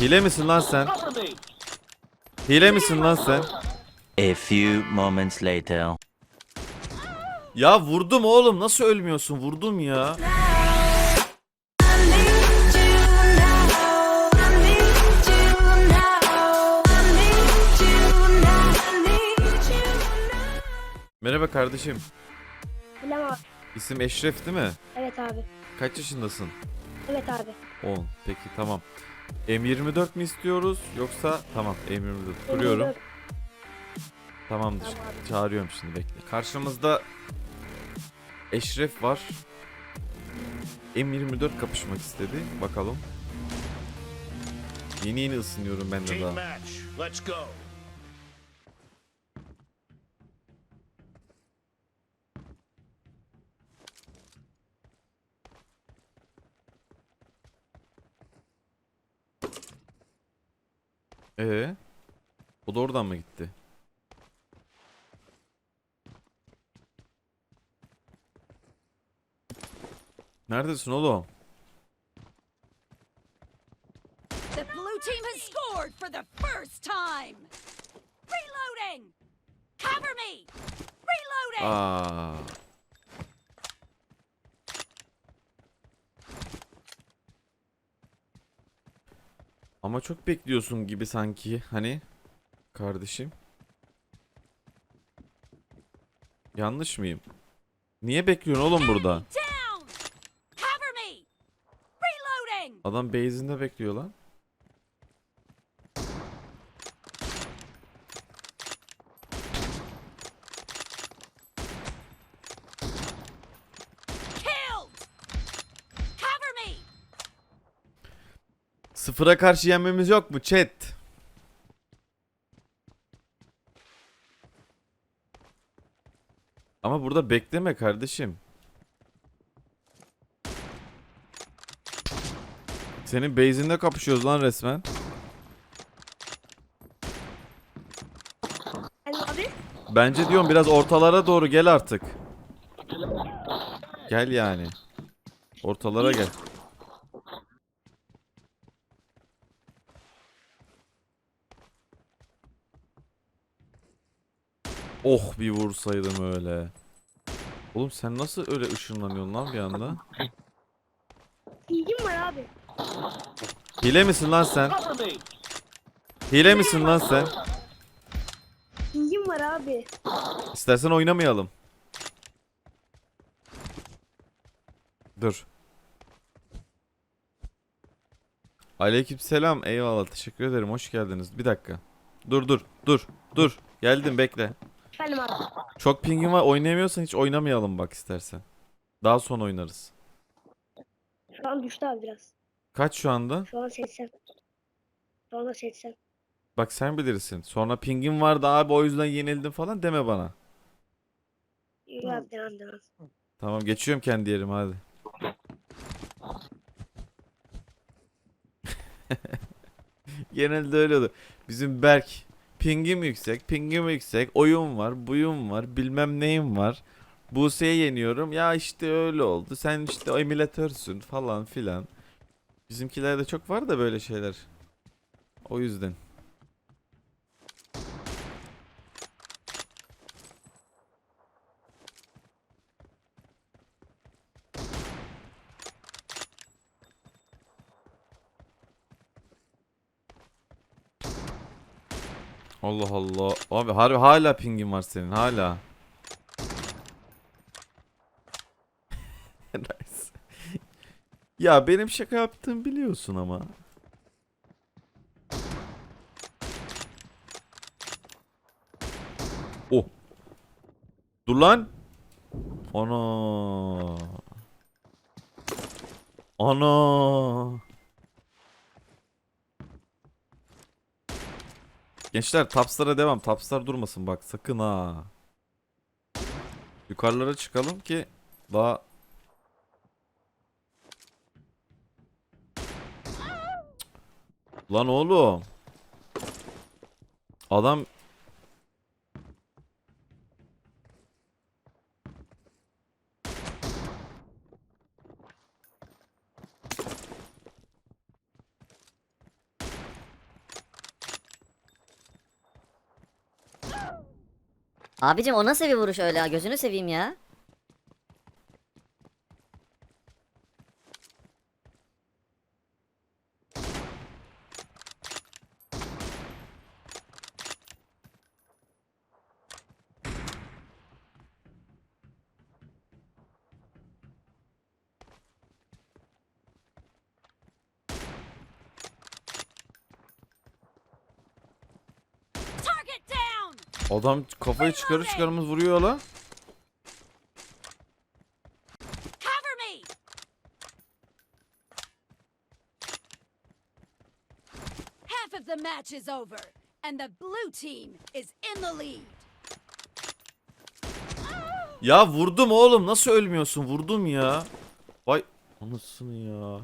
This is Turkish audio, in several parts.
Hile misin lan sen? Hile misin lan sen? A few moments later. Ya vurdum oğlum nasıl ölmüyorsun? Vurdum ya. Merhaba kardeşim. Bilmem abi. İsim Eşref değil mi? Evet abi. Kaç yaşındasın? Evet abi. 10. Peki tamam. M24 mi istiyoruz yoksa tamam M24 kuruyorum. Tamamdır. Tamam. Çağırıyorum şimdi bekle. Karşımızda Eşref var. M24 kapışmak istedi. Bakalım. Yeni yeni ısınıyorum ben de Team daha. Ee? O da oradan mı gitti? Neredesin oğlum? The blue team has scored for the first time. Reloading. Cover me. Reloading. Aa. Ama çok bekliyorsun gibi sanki hani kardeşim. Yanlış mıyım? Niye bekliyorsun oğlum burada? Adam base'inde bekliyor lan. Killed. Cover me. Sıfıra karşı yenmemiz yok mu chat? Ama burada bekleme kardeşim. Senin base'inde kapışıyoruz lan resmen. Bence diyorum biraz ortalara doğru gel artık. Gel yani. Ortalara gel. Oh bir vursaydım öyle. Oğlum sen nasıl öyle ışınlanıyorsun lan bir anda? İlgim var abi. Hile misin lan sen? Hile misin lan sen? İlgim var abi. İstersen oynamayalım. Dur. Aleykümselam. Eyvallah. Teşekkür ederim. Hoş geldiniz. Bir dakika. Dur dur. Dur. Dur. Geldim bekle. Benim abi. Çok pingin var. Oynayamıyorsan hiç oynamayalım bak istersen. Daha sonra oynarız. Şu an düştü abi biraz. Kaç şu anda? Şu an 80. Şu anda 80. Bak sen bilirsin. Sonra pingin vardı abi o yüzden yenildim falan deme bana. İyi abi devam devam. Tamam geçiyorum kendi yerime hadi. Genelde öyle oldu. Bizim Berk pingim yüksek, pingim yüksek, oyun var, buyum var, bilmem neyim var. Buse'ye yeniyorum. Ya işte öyle oldu. Sen işte o emülatörsün falan filan. Bizimkilerde çok var da böyle şeyler. O yüzden. Allah Allah. Abi harbi hala pingin var senin hala. Ya benim şaka yaptığımı biliyorsun ama. Oh. Dur lan. Ana. Ana. Gençler tapslara devam. Tapslar durmasın bak sakın ha. Yukarılara çıkalım ki daha Lan oğlum. Adam Abicim o nasıl bir vuruş öyle? Gözünü seveyim ya. Target down! Adam kafayı çıkarır çıkarmaz vuruyor la. Half of the match is over, and the blue team is in the lead. Ya vurdum oğlum nasıl ölmüyorsun vurdum ya. Vay anasını ya.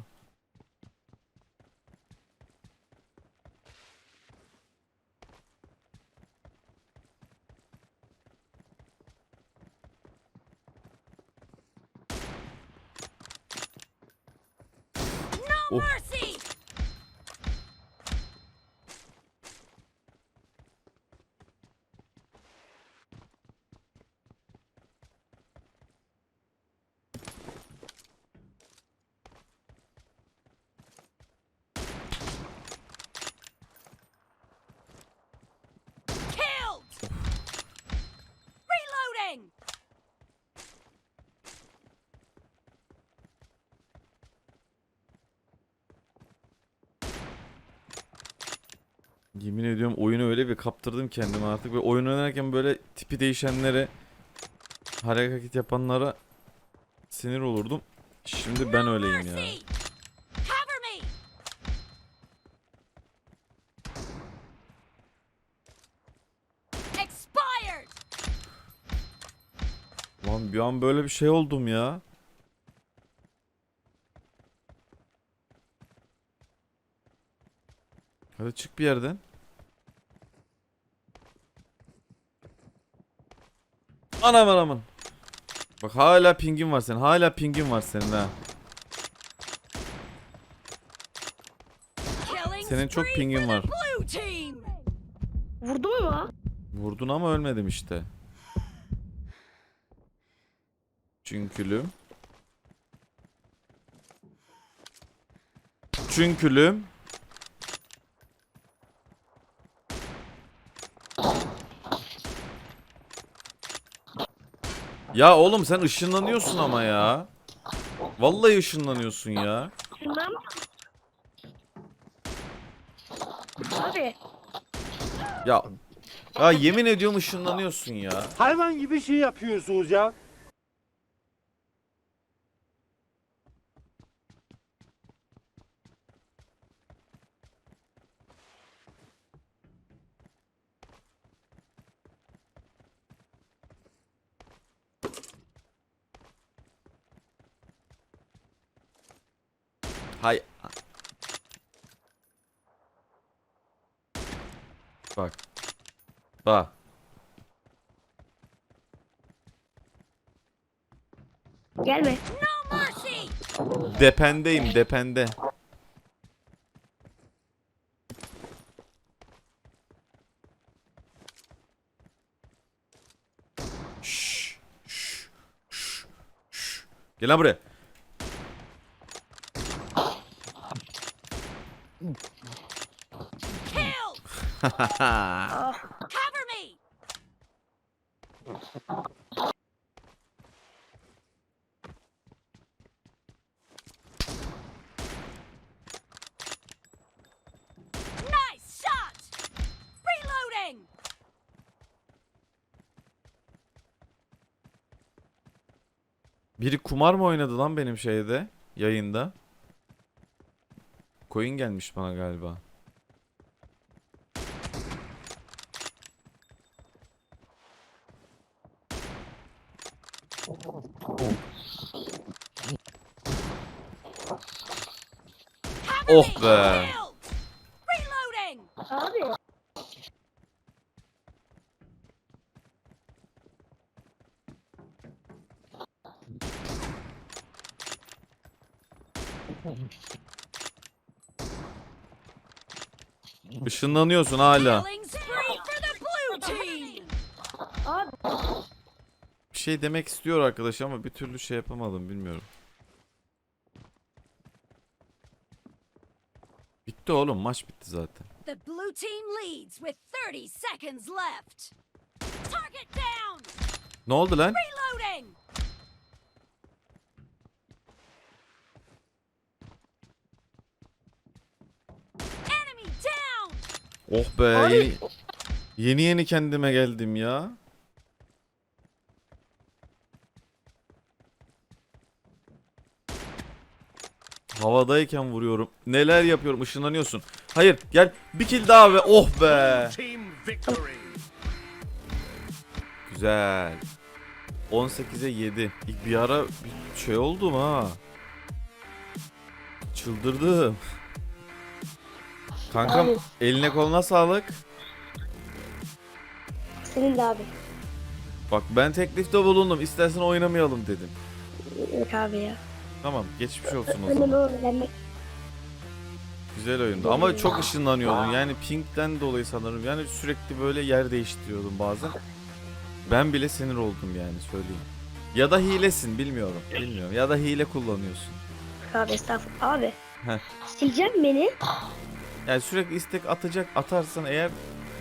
No Oh. mercy! Killed! Reloading! Yemin ediyorum oyunu öyle bir kaptırdım kendime artık ve oyun oynarken böyle tipi değişenlere hareket yapanlara sinir olurdum. Şimdi ben öyleyim ya. Lan bir an böyle bir şey oldum ya. Hadi çık bir yerden. Anam anam. Bak hala pingin var senin. Hala pingin var senin ha. Senin çok pingin var. Vurdu mu lan? Vurdun ama ölmedim işte. Çünkülüm. Çünkülüm. Ya oğlum sen ışınlanıyorsun ama ya. Vallahi ışınlanıyorsun ya. Şundan mı? Abi. Ya ya yemin ediyorum ışınlanıyorsun ya. Hayvan gibi şey yapıyorsunuz ya. Hay. Bak. Bak. Gelme. No mercy! Dependeyim depende. Şşş, şşş, şşş, şşş. Gel lan buraya. Killed! Ah. Cover me! Nice shot! Reloading! Biri kumar mı oynadı lan benim şeyde? Yayında. Coin gelmiş bana galiba. Oh be. Killed! Reloading! Abi. Işınlanıyorsun hala. Abi. bir şey demek istiyor arkadaş ama bir türlü şey yapamadım bilmiyorum. Bitti oğlum maç bitti zaten. The blue team leads with 30 seconds left. Target down! Ne oldu lan? Reloading! Enemy down! Oh be yeni, yeni yeni kendime geldim ya. Havadayken vuruyorum. Neler yapıyorum? Işınlanıyorsun. Hayır gel bir kill daha be. Oh be. Güzel. 18'e 7. İlk bir ara bir şey oldum ha. Çıldırdım. Kankam Abi. eline koluna sağlık. Senin de abi. Bak ben teklifte bulundum. İstersen oynamayalım dedim. Yok abi ya. Tamam geçmiş olsun o zaman. öğrenmek. Güzel oyundu ama çok ışınlanıyordun. Yani pingden dolayı sanırım. Yani sürekli böyle yer değiştiriyordum bazen. Ben bile sinir oldum yani söyleyeyim. Ya da hilesin bilmiyorum. Bilmiyorum. Ya da hile kullanıyorsun. Abi estağfurullah. Abi. Heh. Sileceğim beni. Yani sürekli istek atacak atarsan eğer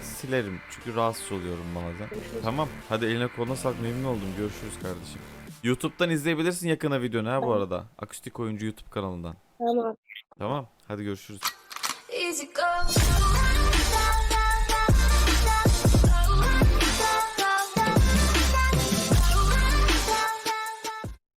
silerim. Çünkü rahatsız oluyorum bazen. Tamam. Hadi eline koluna sağlık. Memnun oldum. Görüşürüz kardeşim. YouTube'dan izleyebilirsin yakına videonu ha bu arada. Akustik Oyuncu YouTube kanalından. Tamam. Tamam. Hadi görüşürüz. Easy go.